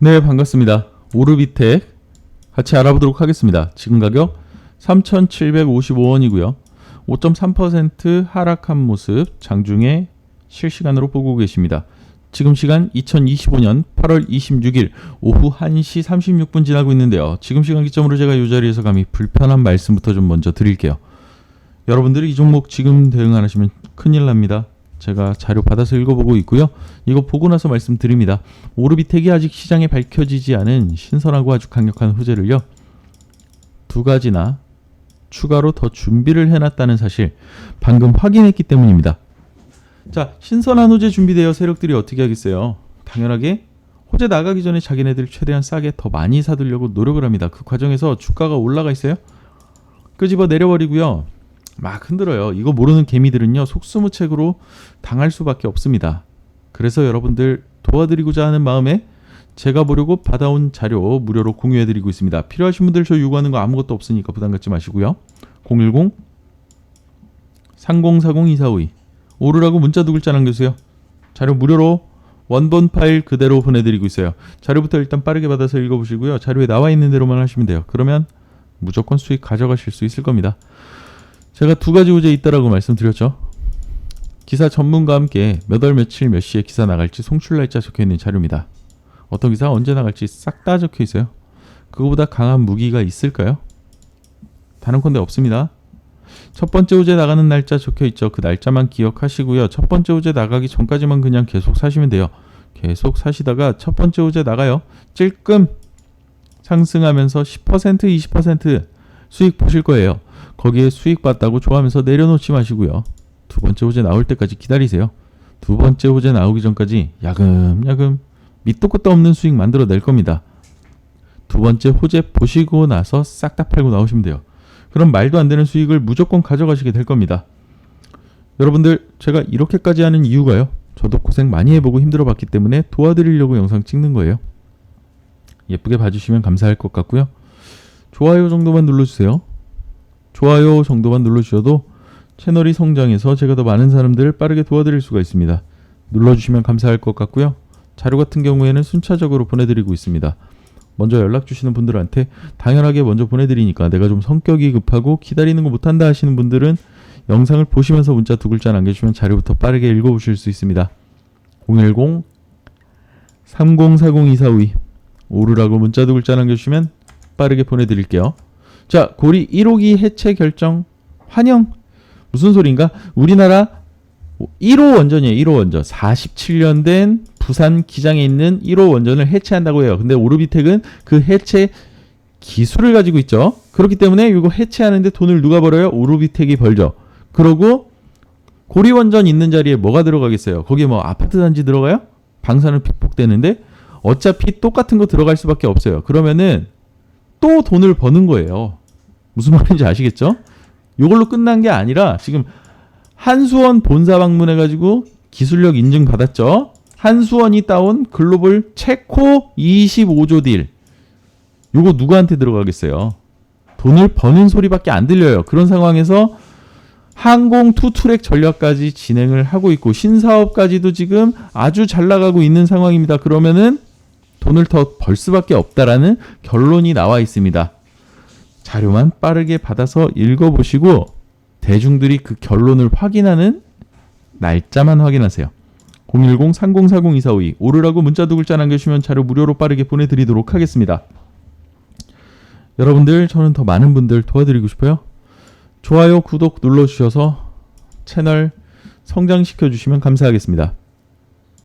네, 반갑습니다. 오르비텍 같이 알아보도록 하겠습니다. 지금 가격 3,755원이고요. 5.3% 하락한 모습 장중에 실시간으로 보고 계십니다. 지금 시간 2025년 8월 26일 오후 1시 36분 지나고 있는데요. 지금 시간 기점으로 제가 이 자리에서 감히 불편한 말씀부터 좀 먼저 드릴게요. 여러분들이 이 종목 지금 대응 안 하시면 큰일 납니다. 제가 자료 받아서 읽어보고 있고요. 이거 보고 나서 말씀드립니다. 오르비텍이 아직 시장에 밝혀지지 않은 신선하고 아주 강력한 호재를요. 두 가지나 추가로 더 준비를 해놨다는 사실 방금 확인했기 때문입니다. 자, 신선한 호재 준비되어 세력들이 어떻게 하겠어요? 당연하게 호재 나가기 전에 자기네들 최대한 싸게 더 많이 사두려고 노력을 합니다. 그 과정에서 주가가 올라가 있어요. 끄집어 내려버리고요. 막 흔들어요. 이거 모르는 개미들은요 속수무책으로 당할 수밖에 없습니다. 그래서 여러분들 도와드리고자 하는 마음에 제가 보려고 받아온 자료 무료로 공유해드리고 있습니다. 필요하신 분들 저 요구하는 거 아무것도 없으니까 부담 갖지 마시고요. 010 3040 2452 오르라고 문자 두 글자 남겨주세요. 자료 무료로 원본 파일 그대로 보내드리고 있어요. 자료부터 일단 빠르게 받아서 읽어보시고요. 자료에 나와 있는 대로만 하시면 돼요. 그러면 무조건 수익 가져가실 수 있을 겁니다. 제가 두 가지 호재 있다라고 말씀드렸죠. 기사 전문가와 함께 몇 월 며칠 몇 시에 기사 나갈지 송출 날짜 적혀 있는 자료입니다. 어떤 기사 언제 나갈지 싹 다 적혀 있어요. 그거보다 강한 무기가 있을까요? 다른건데 없습니다. 첫 번째 호재 나가는 날짜 적혀 있죠. 그 날짜만 기억하시고요. 첫 번째 호재 나가기 전까지만 그냥 계속 사시면 돼요. 계속 사시다가 첫 번째 호재 나가요. 찔끔 상승하면서 10% 20% 수익 보실 거예요. 거기에 수익 봤다고 좋아하면서 내려놓지 마시고요. 두 번째 호재 나올 때까지 기다리세요. 두 번째 호재 나오기 전까지 야금야금 밑도 끝도 없는 수익 만들어 낼 겁니다. 두 번째 호재 보시고 나서 싹 다 팔고 나오시면 돼요. 그럼 말도 안 되는 수익을 무조건 가져가시게 될 겁니다. 여러분들 제가 이렇게까지 하는 이유가요. 저도 고생 많이 해보고 힘들어 봤기 때문에 도와드리려고 영상 찍는 거예요. 예쁘게 봐주시면 감사할 것 같고요. 좋아요 정도만 눌러주세요. 좋아요 정도만 눌러주셔도 채널이 성장해서 제가 더 많은 사람들을 빠르게 도와드릴 수가 있습니다. 눌러주시면 감사할 것 같고요. 자료 같은 경우에는 순차적으로 보내드리고 있습니다. 먼저 연락 주시는 분들한테 당연하게 먼저 보내드리니까 내가 좀 성격이 급하고 기다리는 거 못한다 하시는 분들은 영상을 보시면서 문자 두 글자 남겨주시면 자료부터 빠르게 읽어보실 수 있습니다. 010 30402452 오르라고 문자 두 글자 남겨주시면 빠르게 보내드릴게요. 자, 고리 1호기 해체 결정 환영. 무슨 소린가? 우리나라 1호 원전이에요. 1호 원전. 47년 된 부산 기장에 있는 1호 원전을 해체한다고 해요. 근데 오르비텍은 그 해체 기술을 가지고 있죠. 그렇기 때문에 이거 해체하는데 돈을 누가 벌어요? 오르비텍이 벌죠. 그러고 고리 원전 있는 자리에 뭐가 들어가겠어요? 거기에 뭐 아파트 단지 들어가요? 방사능 픽폭되는데 어차피 똑같은 거 들어갈 수밖에 없어요. 그러면은 또 돈을 버는 거예요. 무슨 말인지 아시겠죠? 이걸로 끝난 게 아니라 지금 한수원 본사 방문해가지고 기술력 인증 받았죠. 한수원이 따온 글로벌 체코 25조 딜. 요거 누구한테 들어가겠어요? 돈을 버는 소리밖에 안 들려요. 그런 상황에서 항공 투트랙 전략까지 진행을 하고 있고 신사업까지도 지금 아주 잘 나가고 있는 상황입니다. 그러면은 돈을 더 벌 수밖에 없다라는 결론이 나와 있습니다. 자료만 빠르게 받아서 읽어보시고 대중들이 그 결론을 확인하는 날짜만 확인하세요. 010-3040-2452 오르라고 문자 두 글자 남겨주시면 자료 무료로 빠르게 보내드리도록 하겠습니다. 여러분들 저는 더 많은 분들 도와드리고 싶어요. 좋아요, 구독 눌러주셔서 채널 성장시켜 주시면 감사하겠습니다.